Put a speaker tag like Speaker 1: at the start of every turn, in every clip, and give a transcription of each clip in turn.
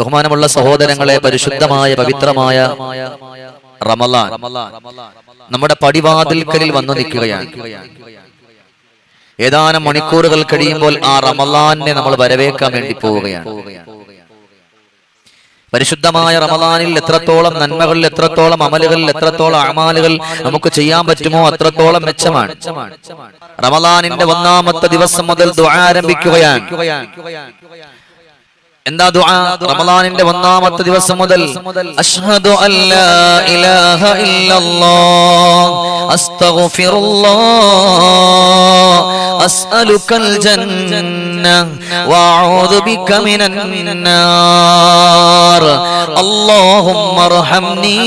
Speaker 1: ബഹുമാനമുള്ള സഹോദരങ്ങളെ പരിശുദ്ധമായ പവിത്രമായ റമലാൻ. നമ്മുടെ പടിവാതിൽക്കലിൽ വന്നു നിൽക്കുകയാണ്. ഏതാനും മണിക്കൂറുകൾ കഴിയുമ്പോൾ ആ റമലാനെ നമ്മൾ വരവേക്കാൻ വേണ്ടി പോവുകയാണ്. പരിശുദ്ധമായ റമദാനിൽ എത്രത്തോളം നന്മകളിൽ എത്രത്തോളം അമലുകളിൽ എത്രത്തോളം അമാലുകൾ നമുക്ക് ചെയ്യാൻ പറ്റുമോ അത്രത്തോളം മെച്ചമാണ്. റമദാനിന്റെ ഒന്നാമത്തെ ദിവസം മുതൽ ആരംഭിക്കുകയാണ്. എന്താ ദുആ? റമളാനിന്റെ ഒന്നാമത്തെ ദിവസം മുതൽ അഷ്ഹദു അല്ലാ ഇലാഹ ഇല്ലല്ലാഹ് അസ്തഗ്ഫിറുല്ലാഹ് അസ്അലുക്കൽ ജന്ന വഅഊദു ബിക മിനൻ നാർ اللهم ارحمني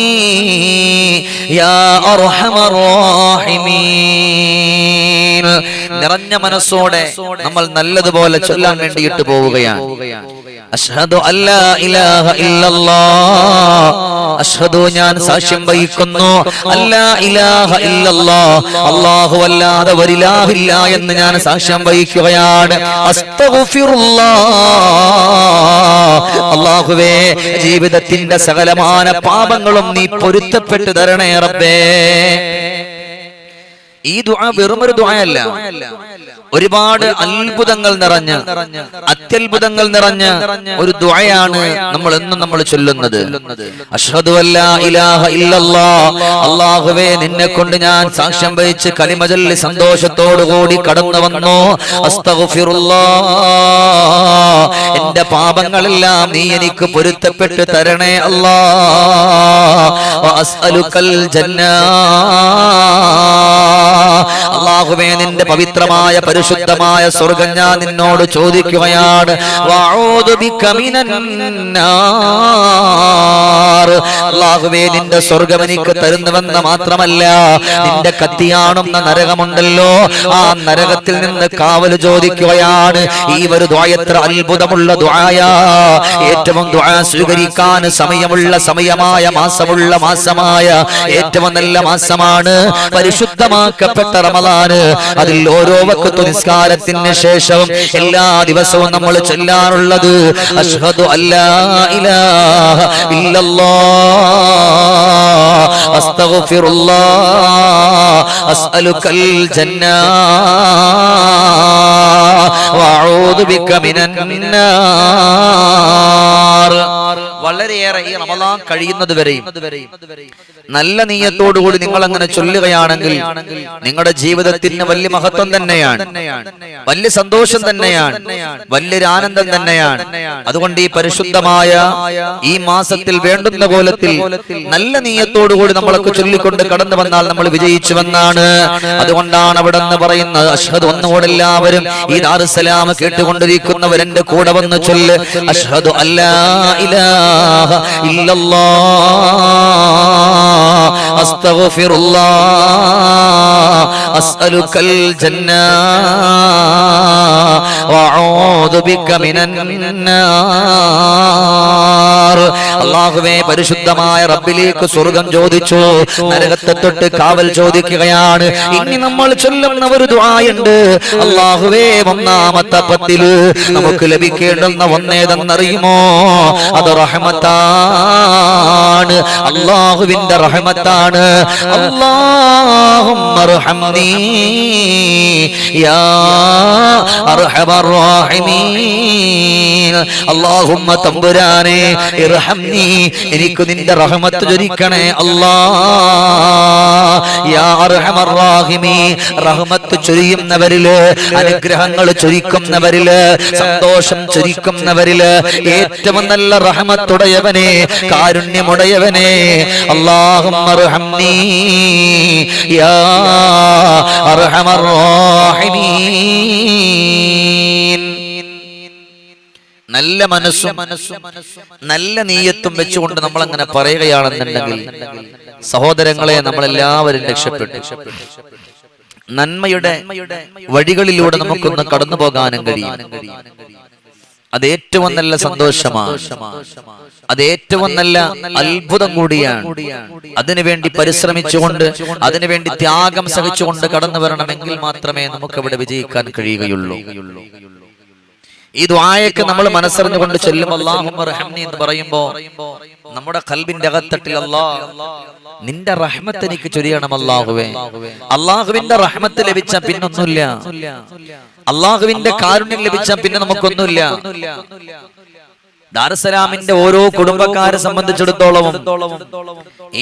Speaker 1: يا ارحم الراحمين നിറഞ്ഞ മനസ്സോടെ നമ്മൾ നല്ലതുപോലെ ചൊല്ലാൻ വേണ്ടിയിട്ട് പോവുകയാണ് അഷ്ഹദു അല്ലാ ഇലാഹ ഇല്ലല്ലാഹ് അഷ്ഹദു ഞാൻ സാക്ഷ്യം വഹിക്കുന്നു അല്ലാ ഇലാഹ ഇല്ലല്ലാഹ് അല്ലാഹു അല്ലാതെ ഒരിലാഹില്ല എന്ന് ഞാൻ സാക്ഷ്യം വഹിക്കുകയാണ് അസ്തഗ്ഫിറുല്ലാഹ് അല്ലാഹുവേ ജീവിതത്തിന്റെ സകലമാന പാപങ്ങളും നീ പൊരുത്തപ്പെട്ടു തരണേ റബ്ബേ. ഈ ദുആ വെറുമൊരു ദുആയല്ല. ഒരുപാട് അത്ഭുതങ്ങൾ നിറഞ്ഞ് അത്യത്ഭുതങ്ങൾ നിറഞ്ഞ് ഒരു ദുആയാണ് നമ്മൾ എന്നും നമ്മൾ ചൊല്ലുന്നത്. അഷ്ഹദു അല്ലാ ഇലാഹ അല്ലാഹുവേ നിന്നെ കൊണ്ട് ഞാൻ സാക്ഷ്യം വഹിച്ച് കലിമ ചൊല്ലി സന്തോഷത്തോടു കൂടി കടന്നു വന്നു. അസ്തഗ്ഫിറുല്ലാഹ് എന്റെ പാപങ്ങളെല്ലാം നീ എനിക്ക് പൊരുത്തപ്പെട്ട് തരണേ അല്ലാ. അസ്അലുക്കൽ ജന്നാ. അള്ളാഹുവേ നിന്റെ പവിത്രമായ പരിശുദ്ധമായ സ്വർഗം ഞാൻ നിന്നോട് ചോദിക്കുകയാണ്. അള്ളാഹുവേ നിന്റെ സ്വർഗം എനിക്ക് തരുന്നുവെന്ന് മാത്രമല്ല നിന്റെ കത്തിയാണുന്ന നരകമുണ്ടല്ലോ. ആ നരകത്തിൽ നിന്ന് കാവൽ ചോദിക്കുകയാണ്. ഈ ഒരു ദ്വായത്ര അത്ഭുതമുള്ള ദ്വായ ഏറ്റവും ദ്വാ സ്വീകരിക്കാൻ സമയമുള്ള സമയമായ മാസമുള്ള മാസമായ ഏറ്റവും നല്ല മാസമാണ് പരിശുദ്ധമാക്കപ്പെട്ട റമദാന് അതിൽ ഓരോ വക്കത്തു നിസ്കാരത്തിന് ശേഷവും എല്ലാ ദിവസവും നമ്മൾ ചൊല്ലാറുള്ളത്. അഷ്ഹദു അല്ലാ ഇലാഹ ഇല്ലല്ലാഹ്. അസ്തഗ്ഫിറുല്ലാഹ്. അസ്അലുക്കൽ ജന്നാ വഅഊദു ബിക മിനൻ നാർ. വളരെയേറെ ഈ റമദാൻ കഴിയുന്നത് വരെയും നല്ല നീയത്തോടുകൂടി നിങ്ങൾ അങ്ങനെ ചൊല്ലുകയാണെങ്കിൽ നിങ്ങളുടെ ജീവിതത്തിന് വലിയ മഹത്വം തന്നെയാണ്. വലിയ സന്തോഷം തന്നെയാണ്. വലിയൊരു ആനന്ദം തന്നെയാണ്. അതുകൊണ്ട് ഈ പരിശുദ്ധമായ ഈ മാസത്തിൽ വേണ്ടുന്ന കോലത്തിൽ നല്ല നീയത്തോടുകൂടി നമ്മളൊക്കെ ചൊല്ലിക്കൊണ്ട് കടന്നു വന്നാൽ നമ്മൾ വിജയിച്ചുവെന്നാണ് അതുകൊണ്ടാണ് അവിടെ നിന്ന് പറയുന്നത് അഷ്ഹദ് ഒന്നുകൂടെ എല്ലാവരും ഈ ദാറുസലാം കേട്ടുകൊണ്ടിരിക്കുന്നവർ എന്റെ കൂടെ വന്ന് ചൊല്ല്. അഷ്ഹദു അല്ലാ ഇലാഹ ഇല്ലല്ലാ അസ്തഗ്ഫിറുല്ലാഹ്. അസ്അലുക്കൽ ജന്ന വഅഊദു ബിക മിനൻ അല്ലാഹുവേ പരിശുദ്ധമായ റബ്ബിലേക്ക് സ്വർഗം ചോദിച്ചു. നരകത്തെ തൊട്ട് കാവൽ ചോദിക്കുകയാണ്. ഇനി നമ്മൾ ചൊല്ലുന്ന ഒരു ദുആയുണ്ട്. അള്ളാഹുവേ ഒന്നാമത്തെ പത്തിൽ നമുക്ക് ലഭിക്കേണ്ടുന്ന ഒന്നേതെന്നറിയുമോ? അത് റഹ്മത്താണ്. അള്ളാഹുവിന്റെ റഹ്മത്താണ്. അല്ലാഹുമ്മ അള്ളാഹുമ്മ തമ്പുരാനെ. ഇർഹംനീ എനിക്ക് നിന്റെ റഹ്മത്ത് ചൊരിക്കണേ അല്ലാ യാ അർഹമർ റഹീമി റഹ്മത്ത് ചൊരിയുന്നവരിൽ അനുഗ്രഹങ്ങൾ ചൊരിക്കുന്നവരിൽ സന്തോഷം ചൊരിക്കുന്നവരിൽ ഏറ്റവും നല്ല റഹ്മത്തുടയവനെ കാരുണ്യമുടയവനെ. അല്ലാഹുമ്മ അർഹംനീ യാ അർഹമർ റഹീമീൻ നല്ല മനസ്സും നല്ല നീയത്തും വെച്ചുകൊണ്ട് നമ്മൾ അങ്ങനെ പറയുകയാണെന്നുണ്ടെങ്കിൽ സഹോദരങ്ങളെ നമ്മളെല്ലാവരും രക്ഷപ്പെട്ടു. നന്മയുടെ വഴികളിലൂടെ നമുക്കൊന്ന് കടന്നു പോകാനും കഴിയും. അത് ഏറ്റവും നല്ല സന്തോഷമാണ്. അത് ഏറ്റവും നല്ല അത്ഭുതം കൂടിയാണ്. അതിനുവേണ്ടി പരിശ്രമിച്ചുകൊണ്ട് അതിനുവേണ്ടി ത്യാഗം സഹിച്ചുകൊണ്ട് കടന്നു വരണമെങ്കിൽ മാത്രമേ നമുക്ക് ഇവിടെ വിജയിക്കാൻ കഴിയുകയുള്ളൂ. ഈ ദ്വായക്ക് നമ്മൾ മനസ്സറിഞ്ഞുകൊണ്ട് ചൊല്ലും എന്ന് പറയുമ്പോ നമ്മുടെ കൽബിന്റെ അകത്തട്ടിൽ അല്ലാ നിന്റെ റഹ്മത്ത് എനിക്ക് ചൊരിയണം അല്ലാഹുവേ. അള്ളാഹുവിന്റെ റഹ്മത്ത് ലഭിച്ച പിന്നൊന്നുമില്ല. അള്ളാഹുവിന്റെ കാരുണ്യം ലഭിച്ച പിന്നെ നമുക്കൊന്നുമില്ല. ദാറുസലാമിന്റെ ഓരോ കുടുംബക്കാരെ സംബന്ധിച്ചിടത്തോളവും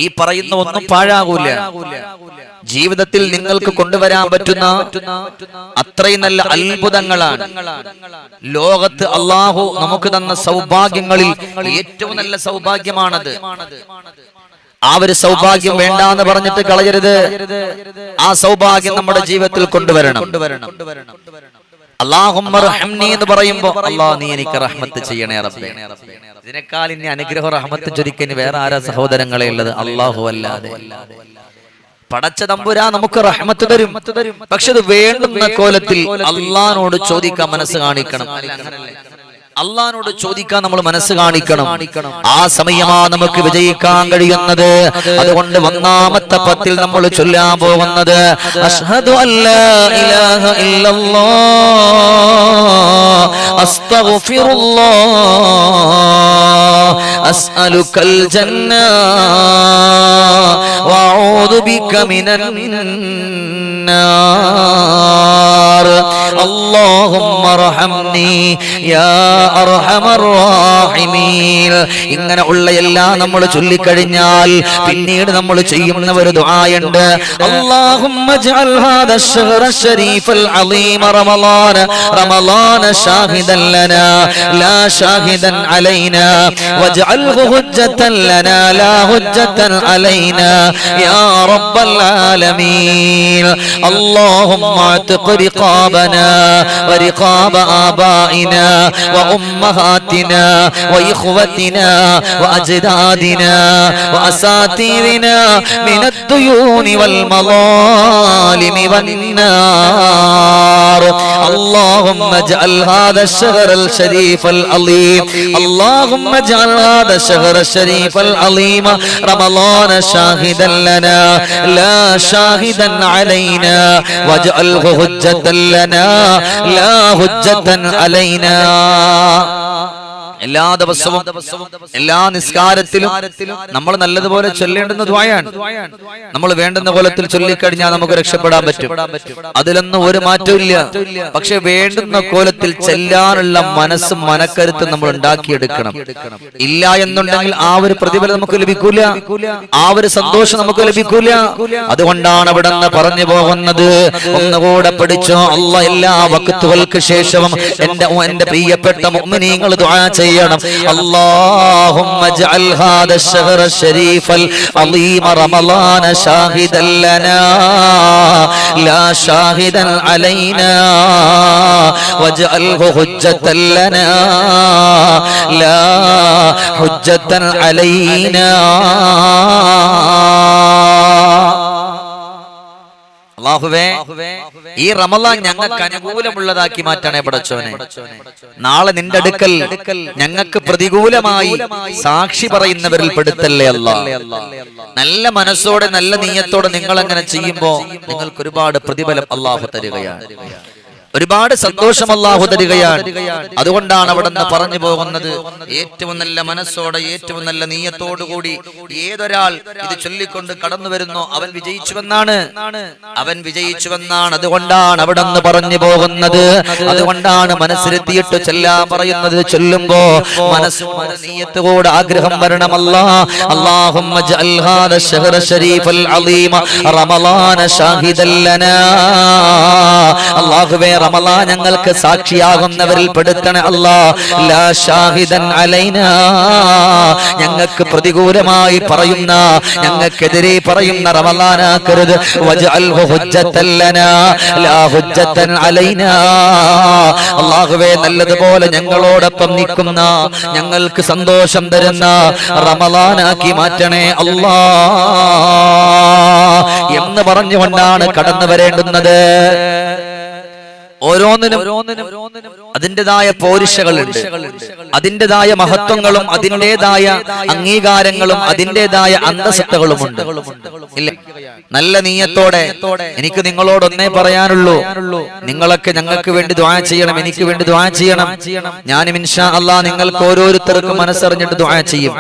Speaker 1: ഈ പറയുന്ന ഒന്നും പാഴാകൂല. ജീവിതത്തിൽ നിങ്ങൾക്ക് കൊണ്ടുവരാൻ പറ്റുന്ന അത്രയും നല്ല അത്ഭുതങ്ങളാണ്. ലോകത്ത് അള്ളാഹു നമുക്ക് തന്ന സൗഭാഗ്യങ്ങളിൽ ഏറ്റവും നല്ല സൗഭാഗ്യമാണത്. ആ ഒരു സൗഭാഗ്യം വേണ്ടാന്ന് പറഞ്ഞിട്ട് കളയരുത്. ആ സൗഭാഗ്യം നമ്മുടെ ജീവിതത്തിൽ കൊണ്ടുവരണം. എന്ന് പറയുമ്പോ അള്ളാഹ് നീ എനിക്ക് റഹ്മത്ത് ചെയ്യണേ റബ്ബേ. ഇതിനേക്കാൾ ഇനി അനുഗ്രഹം റഹ്മത്ത് ചൊരിക്കന് വേറെ ആരാ സഹോദരങ്ങളെ ഉള്ളത്? അള്ളാഹു അല്ലാതെ. പടച്ച തമ്പുരാ നമുക്ക് റഹ്മത്ത് തരും. പക്ഷെ അത് വേണ്ടുന്ന കോലത്തിൽ അള്ളഹാനോട് ചോദിക്കാൻ മനസ്സ് കാണിക്കണം. അള്ളഹാനോട് ചോദിക്കാൻ നമ്മൾ മനസ്സ് കാണിക്കണം. ആ സമയമാ നമുക്ക് വിജയിക്കാൻ കഴിയുന്നത്. അതുകൊണ്ട് ഒന്നാമത്തെ പത്തിൽ നമ്മൾ ചൊല്ലാൻ പോകുന്നത് അഷ്ഹദു അല്ലാ ഇല്ലല്ലാഹ് അസ്തഗ്ഫിറുല്ലാഹ് ജന്ന ബിക മിനൻ ഇങ്ങനെ ഉള്ള എല്ലാം നമ്മൾ ചൊല്ലിക്കഴിഞ്ഞാൽ പിന്നീട് നമ്മൾ ചെയ്യുന്ന ഒരു ദുആയുണ്ട് اللهم اجعل هذا الشهر الشريف العظيم رمضان رمضان شاهدا لنا لا شاهدا علينا واجعله هجة لنا لا هجة علينا يا رب العالمين اللهم اعتق رقابنا ورقاب آبائنا وأمهاتنا وإخوتنا وأجدادنا وأساتذنا من الديون والمظالم والنار اللهم اجعل هذا الشهر الشريف العظيم. اللهم اجعل هذا الشهر الشريف العظيم. رمضان شاهدا لنا لا شاهدا علينا. واجعله هجة لنا لا هجة علينا. എല്ലാ ദിവസവും എല്ലാ നിസ്കാരത്തിലും നമ്മൾ നല്ലതുപോലെ ചൊല്ലേണ്ടുന്ന ദ്വായാണ്. നമ്മൾ വേണ്ടുന്ന കോലത്തിൽ ചൊല്ലിക്കഴിഞ്ഞാൽ നമുക്ക് രക്ഷപ്പെടാൻ പറ്റും. അതിലൊന്നും ഒരു മാറ്റമില്ല പക്ഷെ വേണ്ടുന്ന കോലത്തിൽ ചെല്ലാനുള്ള മനസ്സും മനക്കരുത്തും നമ്മൾ ഉണ്ടാക്കിയെടുക്കണം. ഇല്ല എന്നുണ്ടെങ്കിൽ ആ ഒരു പ്രതിഫലം നമുക്ക് ലഭിക്കൂല. ആ ഒരു സന്തോഷം നമുക്ക് ലഭിക്കൂല. അതുകൊണ്ടാണ് അവിടെ നിന്ന് പറഞ്ഞു പോകുന്നത്. ഒന്നുകൂടെ പഠിച്ചോ. അല്ല എല്ലാ വക്കത്തുകൾക്ക് ശേഷവും എന്റെ എന്റെ പ്രിയപ്പെട്ട മുഅ്മിനീങ്ങൾ ദുആ ചെയ്യണം اللهم اجعل هذا الشهر الشريف العظيم رمضان شاهدا لنا لا شاهدا علينا واجعله حجة لنا لا حجة علينا അള്ളാഹുവേ ഈ റമലാൻ ഞങ്ങൾക്ക് അനുകൂലമുള്ളതാക്കി മാറ്റണേ പടച്ചോനെ നാളെ നിന്റെ അടുക്കൽ ഞങ്ങൾക്ക് പ്രതികൂലമായി സാക്ഷി പറയുന്നവരിൽ പെടുത്തല്ലേ അല്ല നല്ല മനസ്സോടെ നല്ല നീയത്തോടെ നിങ്ങൾ അങ്ങനെ ചെയ്യുമ്പോ നിങ്ങൾക്ക് ഒരുപാട് പ്രതിഫലം അള്ളാഹു തരികയാണ്. ഒരുപാട് സന്തോഷം അള്ളാഹു തരികയാണ്. അതുകൊണ്ടാണ് അവിടെ നിന്ന് പറഞ്ഞു പോകുന്നത്. ഏറ്റവും നല്ല മനസ്സോടെ ഏറ്റവും നല്ല നീയത്തോടുകൂടി ഏതൊരാൾ ഇത് ചൊല്ലിക്കൊണ്ട് കടന്നു വരുന്നോ അവൻ വിജയിച്ചുവെന്നാണ്. അവൻ വിജയിച്ചുവെന്നാണ്. അതുകൊണ്ടാണ് അവിടെ നിന്ന് പറഞ്ഞു പോകുന്നത്. അതുകൊണ്ടാണ് മനസ്സിലെത്തിയിട്ട് ചെല്ലാൻ പറയുന്നത്. ചൊല്ലുമ്പോ മനസ്സും നീയത്തോട് ആഗ്രഹം വരണമല്ല അള്ളാഹു റമലാ ഞങ്ങൾക്ക് സാക്ഷിയാകുന്നവരിൽ പെടുത്തണേ അല്ലാ. ലാ ഷാഹിദൻ അലൈന. ഞങ്ങൾക്ക് പ്രതികൂലമായി പറയുന്ന ഞങ്ങൾക്കെതിരെ പറയുന്ന റമലാനാക്കരുത് വജഅൽഹു ലാ അള്ളാഹുവേ നല്ലതുപോലെ ഞങ്ങളോടൊപ്പം നിൽക്കുന്ന ഞങ്ങൾക്ക് സന്തോഷം തരുന്ന റമലാനാക്കി മാറ്റണേ അല്ലാ. എന്ന് പറഞ്ഞുകൊണ്ടാണ് കടന്നു വരേണ്ടുന്നത്. ഓരോന്നിനും അതിന്റെതായ പോരിശകളുണ്ട്. അതിന്റെതായ മഹത്വങ്ങളും അതിന്റെതായ അംഗീകാരങ്ങളും അതിന്റെതായ അന്തസത്തകളുമുണ്ട്. നല്ല നീയത്തോടെ എനിക്ക് നിങ്ങളോട് ഒന്നേ പറയാനുള്ളൂ. നിങ്ങളൊക്കെ ഞങ്ങൾക്ക് വേണ്ടി ദ്വാ ചെയ്യണം എനിക്ക് വേണ്ടി ദ്വാ ചെയ്യണം. ഞാനും ഇൻഷാ അല്ലാ നിങ്ങൾക്ക് ഓരോരുത്തർക്കും മനസ്സറിഞ്ഞിട്ട് ദ്വാ ചെയ്യും.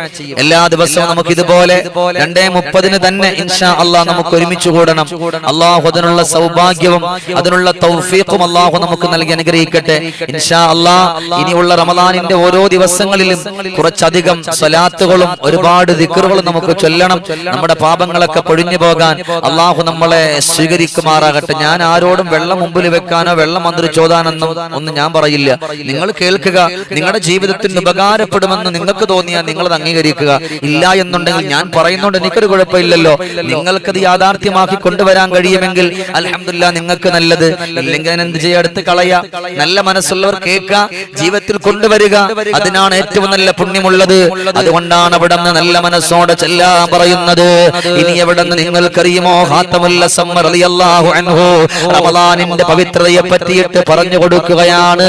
Speaker 1: എല്ലാ ദിവസവും നമുക്ക് ഇതുപോലെ രണ്ടേ മുപ്പതിന് തന്നെ ഇൻഷാ അല്ലാ നമുക്ക് ഒരുമിച്ച് കൂടണം. അള്ളാഹു അതിനുള്ള സൗഭാഗ്യവും അതിനുള്ള തൗഫീഖും അള്ളാഹു നമുക്ക് നൽകി അനുഗ്രഹിക്കട്ടെ. ഇൻഷാ അള്ളാ ഇനിയുള്ള റമദാനിന്റെ ഓരോ ദിവസങ്ങളിലും കുറച്ചധികം സ്വലാത്തുകളും ഒരുപാട് ദിക്കറുകളും നമുക്ക് ചൊല്ലണം. നമ്മുടെ പാപങ്ങളൊക്കെ പൊഴിഞ്ഞു പോകാൻ അള്ളാഹു നമ്മളെ സ്വീകരിക്കുമാറാകട്ടെ. ഞാൻ ആരോടും വെള്ളം മുമ്പിൽ വെക്കാനോ വെള്ളം മന്ത്രി ചോദാനെന്നോ ഒന്നും ഞാൻ പറയില്ല. നിങ്ങൾ കേൾക്കുക നിങ്ങളുടെ ജീവിതത്തിന് ഉപകാരപ്പെടുമെന്ന് നിങ്ങൾക്ക് തോന്നിയാൽ നിങ്ങൾ അത് അംഗീകരിക്കുക. ഇല്ല എന്നുണ്ടെങ്കിൽ ഞാൻ പറയുന്നുണ്ട് എനിക്കൊരു കുഴപ്പമില്ലല്ലോ. നിങ്ങൾക്കത് യാഥാർത്ഥ്യമാക്കി കൊണ്ടുവരാൻ കഴിയുമെങ്കിൽ അലഹമില്ല നിങ്ങൾക്ക് നല്ലത്. ഇല്ലെങ്കിൽ എന്ത് ചെയ്യാ എടുത്ത് കളയ നല്ല മനസ്സുള്ളവർ കേൾക്ക ജീവിതത്തിൽ കൊണ്ടുവരിക. അതിനാണ് ഏറ്റവും നല്ല പുണ്യമുള്ളത്. അതുകൊണ്ടാണ് അവിടെ നല്ല മനസ്സോടെ ചെല്ലാൻ പറയുന്നത്. ഇനി എവിടെ നിന്ന് നിങ്ങൾക്കറിയുമോ അൻഹു. റമദാനിന്റെ പവിത്രതയെ പറ്റിയിട്ട് പറഞ്ഞു കൊടുക്കുകയാണ്.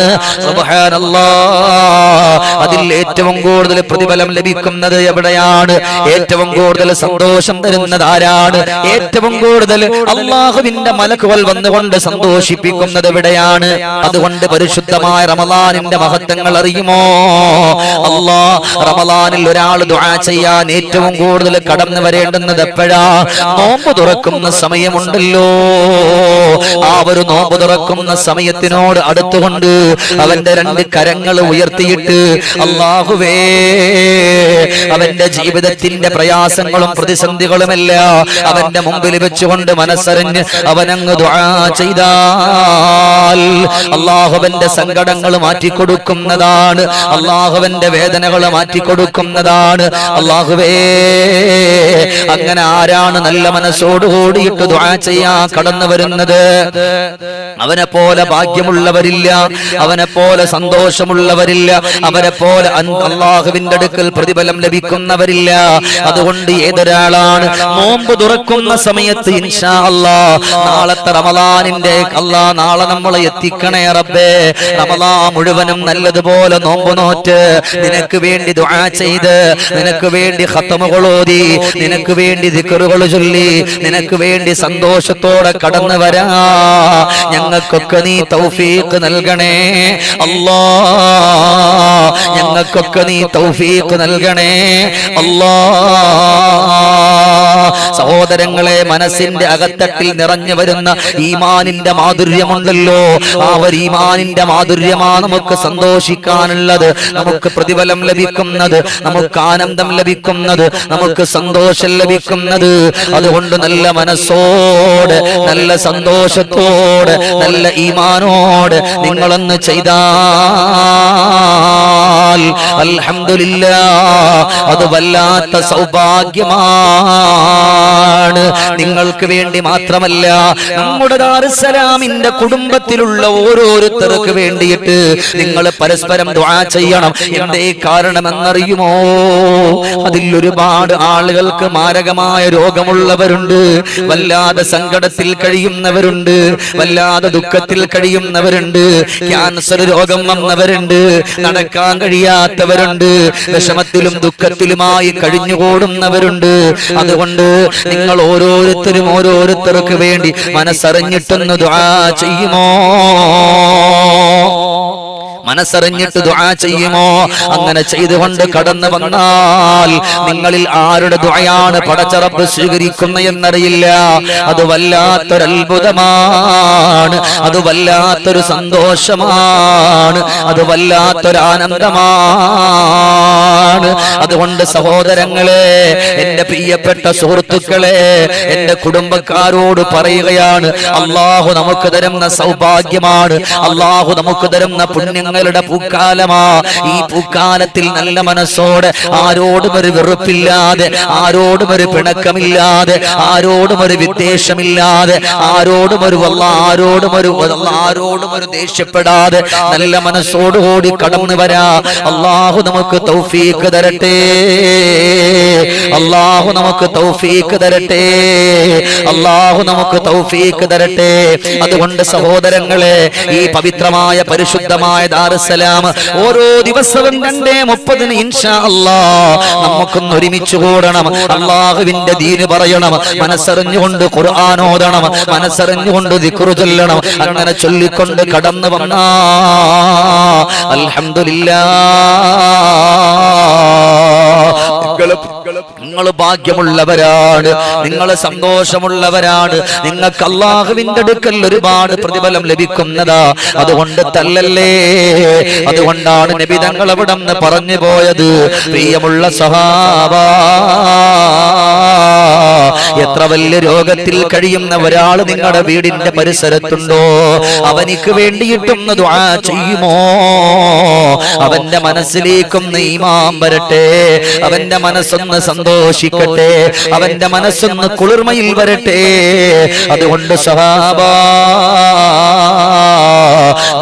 Speaker 1: അതിൽ ഏറ്റവും കൂടുതൽ പ്രതിഫലം ലഭിക്കുന്നത് എവിടെയാണ്? ഏറ്റവും കൂടുതൽ സന്തോഷം തരുന്നത് ആരാണ്? ഏറ്റവും കൂടുതൽ അള്ളാഹുവിന്റെ മലക്കുകൾ വന്നുകൊണ്ട് സന്തോഷിപ്പിക്കുന്നത് എവിടെയാണ്? അതുകൊണ്ട് പരിശുദ്ധമായ റമദാനിന്റെ മഹത്വങ്ങൾ അറിയുമോ? അള്ളാ റമദാനിൽ ഒരാൾ ദുആ ചെയ്യാൻ ഏറ്റവും കൂടുതൽ കടന്നു വരേണ്ടുന്നത് എപ്പോഴാ? നോമ്പ് തുറക്കുന്ന സമയമുണ്ടല്ലോ. ആ ഒരു നോമ്പ് തുറക്കുന്ന സമയത്തിനോട് അടുത്തുകൊണ്ട് അവന്റെ രണ്ട് കരങ്ങൾ ഉയർത്തിയിട്ട് അള്ളാഹുവേ അവന്റെ ജീവിതത്തിന്റെ പ്രയാസങ്ങളും പ്രതിസന്ധികളുമല്ല. അവന്റെ മുമ്പിൽ വെച്ചുകൊണ്ട് മനസ്സറിഞ്ഞ് അവനങ്ങ് ദുആ ചെയ്താൽ അള്ളാഹുവന്റെ സങ്കടങ്ങൾ മാറ്റിക്കൊടുക്കുന്നതാണ്. അള്ളാഹുവന്റെ വേദനകൾ മാറ്റിക്കൊടുക്കുന്നതാണ്. അള്ളാഹുവേ അങ്ങനെ ആരാണ് നല്ല മനസ്സോടുകൂടിയിട്ട് ദുആ ചെയ്യാ കടന്നു വരുന്നത്? അവനെ പോലെ ഭാഗ്യമുള്ളവരില്ല അവനെ പോലെ സന്തോഷമുള്ളവരില്ല അവനെ പോലെ അള്ളാഹുവിന്റെ അടുക്കൽ പ്രതിഫലം ലഭിക്കുന്നവരില്ല. അതുകൊണ്ട് ഏതൊരാളാണ് നോമ്പ് തുറക്കുന്ന സമയത്ത് ഇൻഷാ അല്ലാ നാളത്തെ റമദാനിന്റെ അല്ലാ നാളെ നമ്മളെ എത്തിക്കണേ റബ്ബേ. റമദാ മുഴുവനും നല്ലതുപോലെ നോമ്പ് നോറ്റ്. നിനക്ക് വേണ്ടി ദുആ ചെയ്ത്. നിനക്ക് വേണ്ടി ഖത്തമുകൾ ഓതി. നിനക്ക് വേണ്ടി ദിക്റുകൾ ചൊല്ലി. നിനക്ക് വേണ്ടി സന്തോഷത്തോടെ കടന്നു വരാ. ഞങ്ങൾക്കൊക്കെ നീ തൗഫീഖ് നൽകണേ. അല്ലാ. ഞങ്ങൾക്കൊക്കെ നീ തൗഫീഖ് നൽകണേ. അല്ലാ. സഹോദരങ്ങളെ മനസ്സിന്റെ അകത്തട്ടിൽ നിറഞ്ഞു വരുന്ന ഈമാനിന്റെ മാധുര്യമുണ്ടല്ലോ. ആ വരീമാനിന്റെ മാധുര്യമാ നമുക്ക് സന്തോഷിക്കാനുള്ളത്. നമുക്ക് പ്രതിഫലം ലഭിക്കുന്നത്. നമുക്ക് ആനന്ദം ലഭിക്കുന്നത്. നമുക്ക് സന്തോഷം ലഭിക്കുന്നത്. അതുകൊണ്ട് നല്ല മനസ്സോടെ നല്ല സന്തോഷത്തോടെ നല്ല ഈമാനോട് നിങ്ങളൊന്ന് അൽഹംദുലില്ല അത് വല്ലാത്ത സൗഭാഗ്യമാണ്. നിങ്ങൾക്ക് വേണ്ടി മാത്രമല്ല നമ്മുടെ ദാറുസലാമിന്റെ കുടുംബത്തിലുള്ള ഓരോരുത്തർക്ക് വേണ്ടിയിട്ട് നിങ്ങൾ പരസ്പരം ദുആ ചെയ്യണം. എന്തേ കാരണമെന്നറിയുമോ? അതിൽ ഒരുപാട് ആളുകൾക്ക് മാരകമായ രോഗമുള്ളവരുണ്ട് വല്ലാതെ സങ്കടത്തിൽ കഴിയുന്നവരുണ്ട് വല്ലാതെ ദുഃഖത്തിൽ കഴിയുന്നവരുണ്ട് ക്യാൻസർ രോഗം വന്നവരുണ്ട് നടക്കാൻ കഴിയാത്തവരുണ്ട് വിഷമത്തിലും ദുഃഖത്തിലുമായി കഴിഞ്ഞുകൂടുന്നവരുണ്ട്. അതുകൊണ്ട് നിങ്ങൾ ഓരോരുത്തരും ഓരോരുത്തർക്ക് വേണ്ടി മനസ്സറിഞ്ഞിട്ടൊന്ന് ദുആ ചെയ്യുമോ? മനസ്സറിഞ്ഞിട്ട് ദുആ ചെയ്യുമോ? അങ്ങനെ ചെയ്തുകൊണ്ട് കടന്നു വന്നാൽ നിങ്ങളിൽ ആരുടെ ദുആയാണ് പടച്ചറപ്പ് സ്വീകരിക്കുന്ന എന്നറിയില്ല. അത് വല്ലാത്തൊരു അത്ഭുതമാണ് അത് വല്ലാത്തൊരു സന്തോഷമാണ്. അത് വല്ലാത്തൊരു ആനന്ദമാണ് അതുകൊണ്ട് സഹോദരങ്ങളെ എന്റെ പ്രിയപ്പെട്ട സുഹൃത്തുക്കളെ എന്റെ കുടുംബക്കാരോട് പറയുകയാണ് അള്ളാഹു നമുക്ക് തരുന്ന സൗഭാഗ്യമാണ്. അള്ളാഹു നമുക്ക് തരുന്ന പുണ്യങ്ങൾ കുഞ്ഞുങ്ങളുടെ പൂക്കാലമാ. ഈ പൂക്കാലത്തിൽ നല്ല മനസ്സോടെ ആരോടും ഒരു വെറുപ്പില്ലാതെ ആരോടും ഒരു പിണക്കമില്ലാതെ ആരോടും ഒരു വിദ്വേഷമില്ലാതെ ആരോടും ഒരു വല്ല ആരോടും ഒരു ആരോടും ഒരു ദേഷ്യപ്പെടാതെ നല്ല മനസ്സോടുകൂടി കടന്നു വരാ. അള്ളാഹു നമുക്ക് തൗഫീക്ക് തരട്ടെ. അള്ളാഹു നമുക്ക് തൗഫീക്ക് തരട്ടെ. അള്ളാഹു നമുക്ക് തൗഫീക്ക് തരട്ടെ. അതുകൊണ്ട് സഹോദരങ്ങളെ ഈ പവിത്രമായ പരിശുദ്ധമായ ദാറുസലാം ഓരോ ദിവസവും രണ്ടേ മുപ്പതിന് ഇൻഷാ അല്ലാ നമുക്കൊന്ന് ഒരുമിച്ച് കൂടണം. അള്ളാഹുവിന്റെ ദീന് പറയണം. മനസ്സറിഞ്ഞുകൊണ്ട് ഖുർആൻ ഓതണം. മനസ്സറിഞ്ഞുകൊണ്ട് ദിക്റു ചൊല്ലണം. അങ്ങനെ ചൊല്ലിക്കൊണ്ട് കടന്നു വന്നാ. അൽഹംദുലില്ലാ. നിങ്ങൾ ഭാഗ്യമുള്ളവരാണ്. നിങ്ങൾ സന്തോഷമുള്ളവരാണ്. നിങ്ങൾക്ക് അള്ളാഹുവിന്റെ അടുക്കൽ ഒരുപാട് പ്രതിഫലം ലഭിക്കുന്നതാ. അതുകൊണ്ട് തല്ലല്ലേ. അതുകൊണ്ടാണ് നബി തങ്ങൾ അവിടെ നിന്ന് പറഞ്ഞു പോയത്. പ്രിയമുള്ള സഹാബ എത്ര വലിയ രോഗത്തിൽ കഴിയുന്ന ഒരാൾ നിങ്ങളുടെ വീടിന്റെ പരിസരത്തുണ്ടോ? അവനിക്ക് വേണ്ടിയിട്ടൊന്ന് ദുആ ചെയ്യുമോ? അവന്റെ മനസ്സിലേക്കും ഈമാൻ വരട്ടെ അവന്റെ മനസ്സൊന്ന് സന്തോഷിക്കട്ടെ. അവന്റെ മനസ്സൊന്ന് കുളിർമയിൽ വരട്ടെ. അതുകൊണ്ട് സഹാബ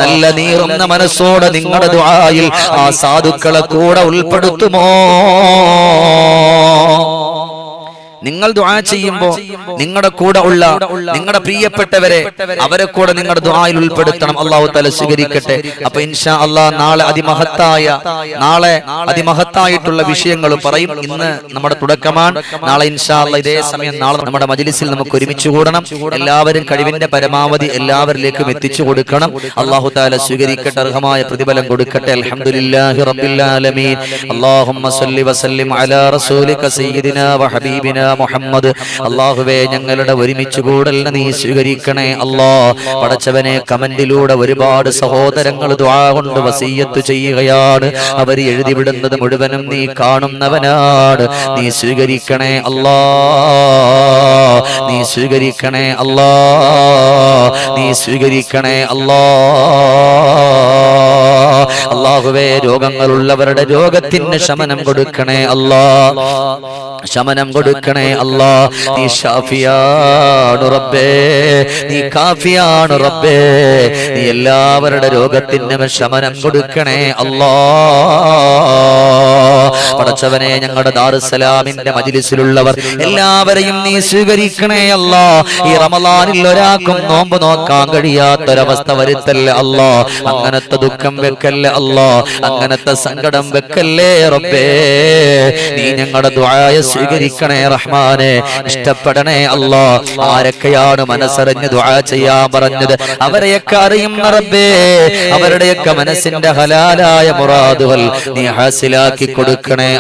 Speaker 1: നല്ല നീറുന്ന മനസ്സോടെ നിങ്ങളുടെ ദുആയിൽ ആ സാധുക്കളെ കൂടെ ഉൾപ്പെടുത്തുമോ? നിങ്ങൾ ദുആ ചെയ്യുമ്പോൾ നിങ്ങളുടെ കൂടെ ഉള്ള നിങ്ങളുടെ പ്രിയപ്പെട്ടവരെ അവരെ കൂടെ നിങ്ങളുടെ ദുആയിൽ ഉൾപ്പെടുത്തണം. അള്ളാഹു തല സ്വീകരിക്കട്ടെ. അപ്പൊ ഇൻഷാ അള്ളാഹ് നാളെ അതിമഹത്തായ നാളെ അതിമഹത്തായിട്ടുള്ള വിഷയങ്ങൾ പറയും. ഇന്ന് നമ്മുടെ തുടക്കമാണ്. നാളെ ഇൻഷാ അള്ളാഹ് ഇതേ സമയം നാളെ നമ്മുടെ മജ്ലിസിൽ നമുക്ക് ഒരുമിച്ച് കൂടണം. എല്ലാവരും കഴിവിന്റെ പരമാവധി എല്ലാവരിലേക്കും എത്തിച്ചു കൊടുക്കണം. അള്ളാഹു താല സ്വീകരിക്കട്ടെ അർഹമായ പ്രതിഫലം കൊടുക്കട്ടെ. അൽഹംദുലില്ലാഹി റബ്ബിൽ ആലമീൻ. അല്ലാഹുമ്മ സല്ലി വസല്ലിം അലാ റസൂലിക സയ്യിദിനാ വഹബീബിനാ മുഹമ്മദ്. അള്ളാഹുവേ ഞങ്ങളുടെ ഒരുമിച്ച് കൂടലിന് നീ സ്വീകരിക്കണേ അല്ലാ. പടച്ചവനെ കമന്റിലൂടെ ഒരുപാട് സഹോദരങ്ങൾ ദ്വാ കൊണ്ട് വസീയത്ത് ചെയ്യുകയാണ്. അവർ എഴുതി വിടുന്നത് മുഴുവനും നീ കാണുന്നവനാണ്. നീ സ്വീകരിക്കണേ അല്ലാ. നീ സ്വീകരിക്കണേ അല്ലാ. നീ സ്വീകരിക്കണേ അല്ലാ. അള്ളാഹുവേ രോഗങ്ങളുള്ളവരുടെ രോഗത്തിന് ശമനം കൊടുക്കണേ അല്ലാ. ശമനം കൊടുക്കണേ അല്ലാ. നീ ഷാഫിയാണ് റബ്ബേ. നീ കാഫിയാണ് റബ്ബേ. നീ എല്ലാവരുടെ രോഗത്തിന് ശമനം കൊടുക്കണേ അല്ലാ. പടച്ചവനെ ഞങ്ങളുടെ ദാറുസലാമിന്റെ മജിലിസിലുള്ളവർ എല്ലാവരെയും നീ സ്വീകരിക്കണേ അല്ലോ. ഈ റമലാനിൽ ഒരാൾക്കും നോമ്പ് നോക്കാൻ കഴിയാത്തൊരവസ്ഥ വരുത്തല്ലേ അല്ലോ. അങ്ങനത്തെ ദുഃഖം വെക്കല്ലേ അല്ലോ. അങ്ങനത്തെ സങ്കടം വെക്കല്ലേ റബ്ബേ. നീ ഞങ്ങളുടെ ദ്വായ സ്വീകരിക്കണേ റഹ്മാനെ. ഇഷ്ടപ്പെടണേ അല്ലോ. ആരൊക്കെയാണ് മനസ്സറിഞ്ഞ് ദ്വായ ചെയ്യാൻ പറഞ്ഞത്? അവരെയൊക്കെ അറിയും റബ്ബേ. അവരുടെയൊക്കെ മനസ്സിന്റെ ഹലാലായ മുറാദുകൾ നീ ഹാസിലാക്കി കൊടുക്കണേ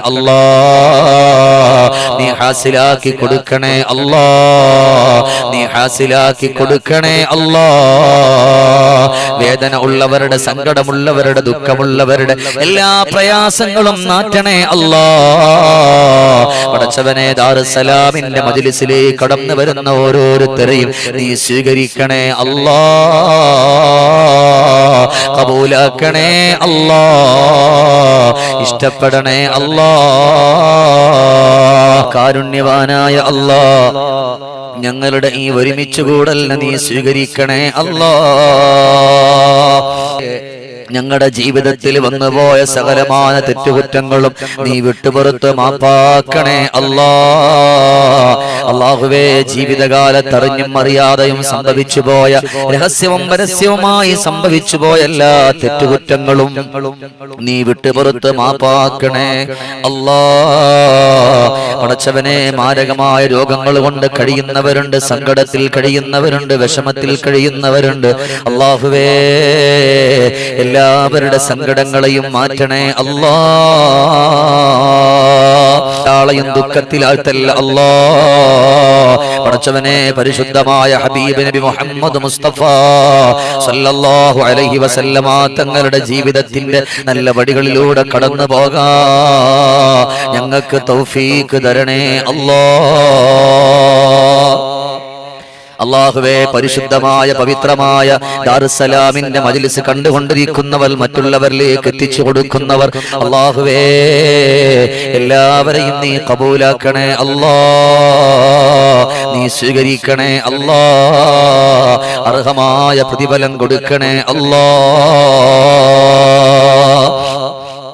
Speaker 1: നീ ഹാസിലാക്കി കൊടുക്കണേ അല്ലാ നീ ഹാസിലാക്കി കൊടുക്കണേ അല്ലാ. വേദന ഉള്ളവരുടെ സങ്കടമുള്ളവരുടെ ദുഃഖമുള്ളവരുടെ എല്ലാ പ്രയാസങ്ങളും നാറ്റണേ അല്ലാ. പടച്ചവനെ ദാറുസലാമിന്റെ മജിലിസിലേക്ക് കടന്നു വരുന്ന ഓരോരുത്തരെയും നീ സ്വീകരിക്കണേ അല്ലാ. കബൂലാക്കണേ അല്ലാ. ഇഷ്ടപ്പെടണേ അല്ലാ. കാരുണ്യവാനായ അല്ലാ. ഞങ്ങളുടെ ഈ ഒരുമിച്ച് കൂടലിനെ നീ സ്വീകരിക്കണേ അല്ലാ. ഞങ്ങളുടെ ജീവിതത്തിൽ വന്നുപോയ സകലമായ തെറ്റുകുറ്റങ്ങളും നീ വിട്ടുപുറത്ത് മാപ്പാക്കണേ അല്ലാ. അള്ളാഹുവേ ജീവിതകാലത്ത് അറിഞ്ഞും അറിയാതെയും സംഭവിച്ചു പോയ രഹസ്യവും പരസ്യവുമായി സംഭവിച്ചു പോയ എല്ലാ തെറ്റുകുറ്റങ്ങളും നീ വിട്ടുപുറത്ത് മാപ്പാക്കണേ അല്ലാ. പടച്ചവനെ മാരകമായ രോഗങ്ങൾ കൊണ്ട് കഴിയുന്നവരുണ്ട് സങ്കടത്തിൽ കഴിയുന്നവരുണ്ട് വിഷമത്തിൽ കഴിയുന്നവരുണ്ട്. അള്ളാഹുവേ എല്ലാവരുടെ സങ്കടങ്ങളെയും മാറ്റണേ. അല്ലാ ആളെയും ദുഃഖത്തിലാഴ്ത്തല്ല അല്ലാ പടച്ചവനെ പരിശുദ്ധമായ ഹബീബ് നബി മുഹമ്മദ് മുസ്തഫ സല്ലല്ലാഹു അലൈഹി വസല്ലമ തങ്ങളുടെ ജീവിതത്തിന്റെ നല്ല വടികളിലൂടെ കടന്നു പോകാ. ഞങ്ങൾക്ക് തൗഫീക്ക് തരണേ. അല്ലാ അള്ളാഹുവേ പരിശുദ്ധമായ പവിത്രമായ ദാറുസലാമിന്റെ മജിലിസ് കണ്ടുകൊണ്ടിരിക്കുന്നവർ മറ്റുള്ളവരിലേക്ക് എത്തിച്ചു കൊടുക്കുന്നവർ. അള്ളാഹുവേ എല്ലാവരെയും നീ കബൂലാക്കണേ അല്ലാ. നീ സ്വീകരിക്കണേ അല്ലാ. അർഹമായ പ്രതിഫലം കൊടുക്കണേ അല്ലാ.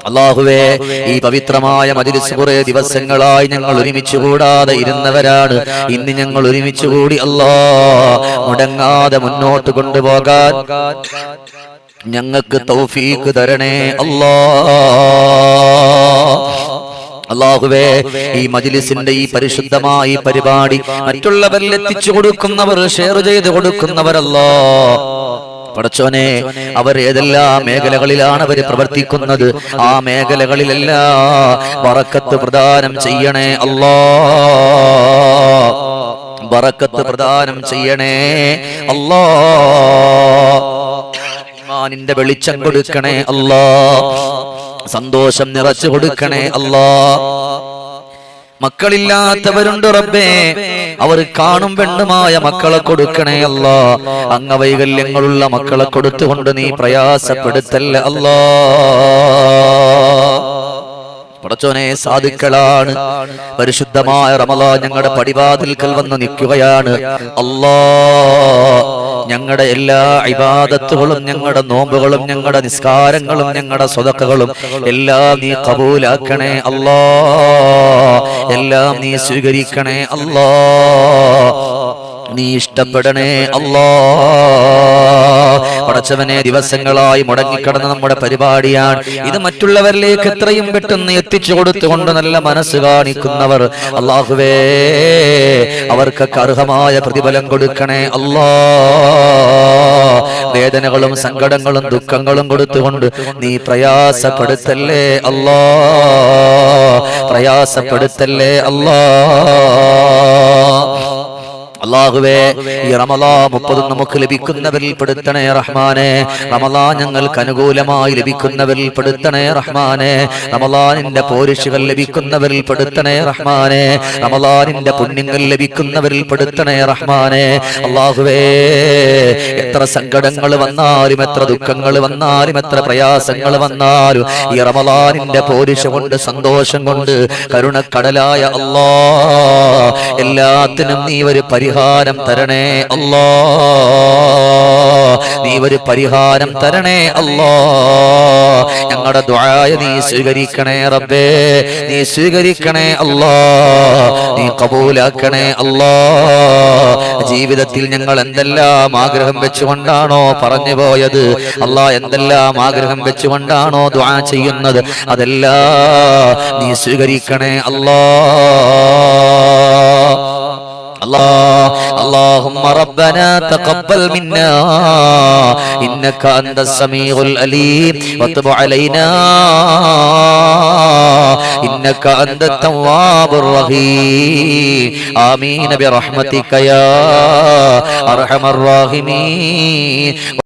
Speaker 1: അള്ളാഹുവേ ഈ പവിത്രമായ മജിലിസ് കുറെ ദിവസങ്ങളായി ഞങ്ങൾ ഒരുമിച്ച് കൂടാതെ ഇരുന്നവരാണ്. ഇന്ന് ഞങ്ങൾ ഒരുമിച്ച് കൂടി അല്ലാ മുടങ്ങാതെ മുന്നോട്ട് കൊണ്ടുപോകാൻ ഞങ്ങൾക്ക് തൗഫീക്ക് തരണേ അല്ലാ അള്ളാഹുവേ ഈ മജിലിസിന്റെ ഈ പരിശുദ്ധമായ പരിപാടി മറ്റുള്ളവരിൽ എത്തിച്ചു കൊടുക്കുന്നവർ ഷെയർ ചെയ്ത് കൊടുക്കുന്നവരല്ലോ. പടച്ചോനെ അവർ ഏതെല്ലാം മേഖലകളിലാണ് അവർ പ്രവർത്തിക്കുന്നത്? ആ മേഖലകളിലെല്ലാം. വറക്കത്ത് പ്രദാനം ചെയ്യണേ അല്ലാ ബറക്കത്ത് പ്രദാനം ചെയ്യണേ. അല്ലാ. ഇമാനിന്റെ വെളിച്ചം കൊടുക്കണേ അല്ലാ. സന്തോഷം നിറച്ചു കൊടുക്കണേ അല്ലാ. മക്കളില്ലാത്തവരുണ്ട് റബ്ബേ. അവർ കാണും പെണ്ണുമായ മക്കളെ കൊടുക്കണേ അല്ലോ. അംഗവൈകല്യങ്ങളുള്ള മക്കളെ കൊടുത്തുകൊണ്ട് നീ പ്രയാസപ്പെടുത്തല്ല അല്ലോ. പടച്ചോനെ സാധുക്കളാണ്. പരിശുദ്ധമായ റമലാ ഞങ്ങളുടെ പടിവാതിൽക്കൽ വന്ന് നിൽക്കുകയാണ്. അല്ലാ. ഞങ്ങളുടെ എല്ലാ ഇബാദത്തുകളും ഞങ്ങളുടെ നോമ്പുകളും ഞങ്ങളുടെ നിസ്കാരങ്ങളും ഞങ്ങളുടെ സ്വതക്കകളും എല്ലാം നീ കബൂലാക്കണേ അല്ലാ. എല്ലാം നീ സ്വീകരിക്കണേ അല്ലാ. നീ ഇഷ്ടപ്പെടണേ അല്ലാ. പടച്ചവനെ ദിവസങ്ങളായി മുടങ്ങിക്കിടന്ന നമ്മുടെ പരിപാടിയാണ്. ഇത് മറ്റുള്ളവരിലേക്ക് എത്രയും പെട്ടെന്ന് എത്തിച്ചു കൊടുത്തുകൊണ്ട് നല്ല മനസ്സ് കാണിക്കുന്നവർ. അള്ളാഹുവേ അവർക്കൊക്കെ അർഹമായ പ്രതിഫലം കൊടുക്കണേ അല്ലാ. വേദനകളും സങ്കടങ്ങളും ദുഃഖങ്ങളും കൊടുത്തുകൊണ്ട് നീ പ്രയാസപ്പെടുത്തല്ലേ അല്ലാ. പ്രയാസപ്പെടുത്തല്ലേ അല്ലാ. അള്ളാഹുവേ ഈ റമലാ മുപ്പതും നമുക്ക് ലഭിക്കുന്നവരിൽ പെടുത്തണേ റഹ്മാനെ. റമലാ ഞങ്ങൾക്ക് അനുകൂലമായി ലഭിക്കുന്നവരിൽ പെടുത്തണേ റഹ്മാനെ. റമലാനിന്റെ പോരിഷുകൾ ലഭിക്കുന്നവരിൽ പെടുത്തണേ റഹ്മാനെ. റമലാനിന്റെ പുണ്യങ്ങൾ ലഭിക്കുന്നവരിൽ പെടുത്തണേ റഹ്മാനെ. അള്ളാഹുവേ എത്ര സങ്കടങ്ങൾ വന്നാലും എത്ര ദുഃഖങ്ങൾ വന്നാലും എത്ര പ്രയാസങ്ങൾ വന്നാലും ഈ റമലാനിന്റെ പോരിഷ കൊണ്ട് സന്തോഷം കൊണ്ട് കരുണക്കടലായ അള്ളാ എല്ലാത്തിനും നീ ഒരു പരിഹാരം തരണേ അല്ലോ. നീ ഒരു പരിഹാരം തരണേ അല്ലോ. ഞങ്ങളുടെ ദ്വായ നീ സ്വീകരിക്കണേ റബ്ബേ. നീ സ്വീകരിക്കണേ അല്ലോ. നീ കബൂലാക്കണേ അല്ലോ. ജീവിതത്തിൽ ഞങ്ങൾ എന്തെല്ലാം ആഗ്രഹം വെച്ചുകൊണ്ടാണോ പറഞ്ഞു പോയത്? അല്ലാ എന്തെല്ലാം ആഗ്രഹം വെച്ചുകൊണ്ടാണോ ദ്വാ ചെയ്യുന്നത്? അതെല്ലാം നീ സ്വീകരിക്കണേ അല്ലാ. الله اللهم ربنا تقبل منا إنك أنت السميع الأليم وتب علينا إنك أنت التواب الرحيم آمين برحمتك يا أرحم الراحمين